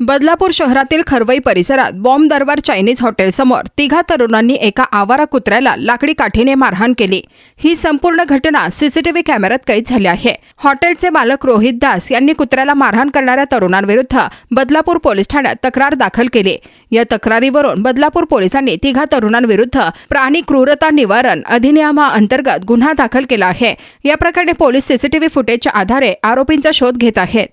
बदलापूर शहरातील खरवई परिसरात बॉम्ब दरबार चायनीज हॉटेलसमोर तिघा तरुणांनी एका आवारा कुत्र्याला लाकडी काठीने मारहाण केली. ही संपूर्ण घटना सीसीटीव्ही कॅमेऱ्यात कैद झाली आहे. हॉटेलचे मालक रोहित दास यांनी कुत्र्याला मारहाण करणाऱ्या तरुणांविरुद्ध बदलापूर पोलीस ठाण्यात तक्रार दाखल केली. या तक्रारीवरून बदलापूर पोलिसांनी तिघा तरुणांविरुद्ध प्राणी क्रूरता निवारण अधिनियमाअंतर्गत गुन्हा दाखल केला आहे. या प्रकरणी पोलीस सीसीटीव्ही फुटेजच्या आधारे आरोपींचा शोध घेत आहेत.